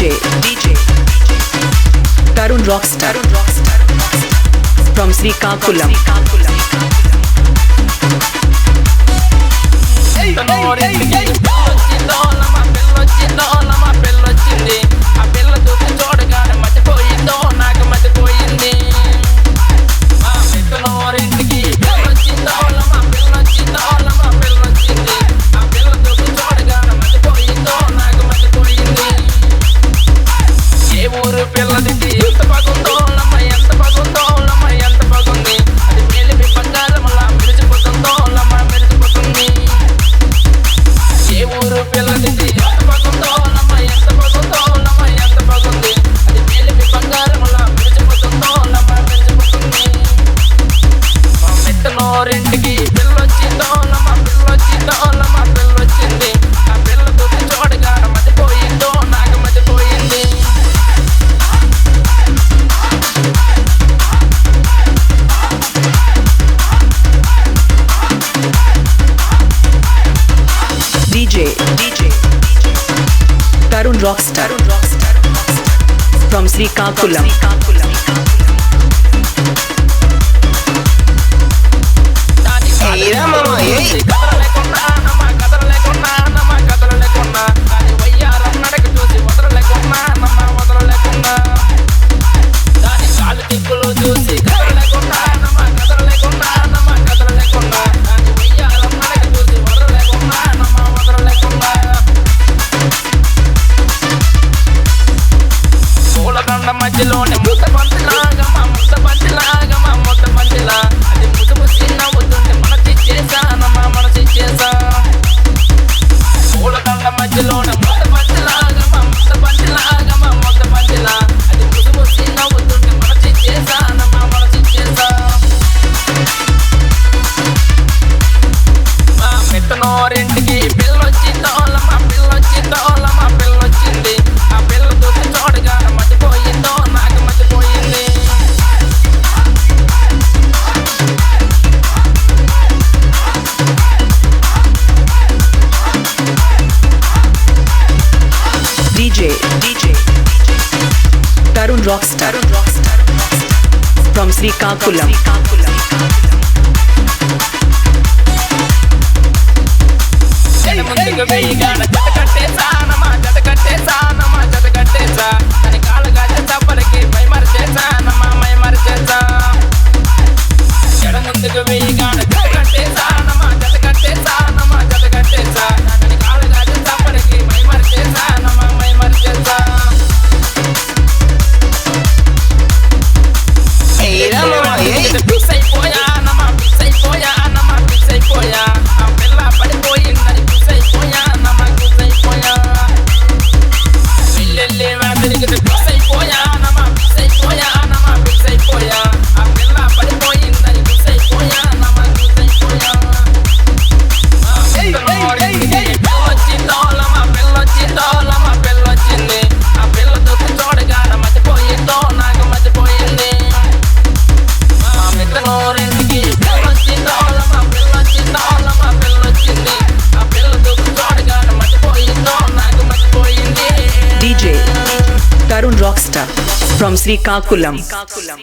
DJ, Tarun Rockstar, Tarun Rockstar from sri kakulam Hey, hey, hey, hey. పిల్లలకి ఎంత బాగుందో అమ్మ ఎంత బాగుందో. DJ DJ Tarun Rockstar from Sri Kakulam Hey Ramama, hey DJ DJ Tarun Rockstar from Srikakulam. ముందుకు వెయ్యి గాన జత కట్టేసా నమ్మా జత కట్టేసా నమ్మా జత కట్టేసా తన కాలుగా చప్పలకి మైమరు చేసా నమ్మా మైమరు చేసా ఎడ ముందుకు వెయ్యి Rockstar from Srikakulam. Srikakulam.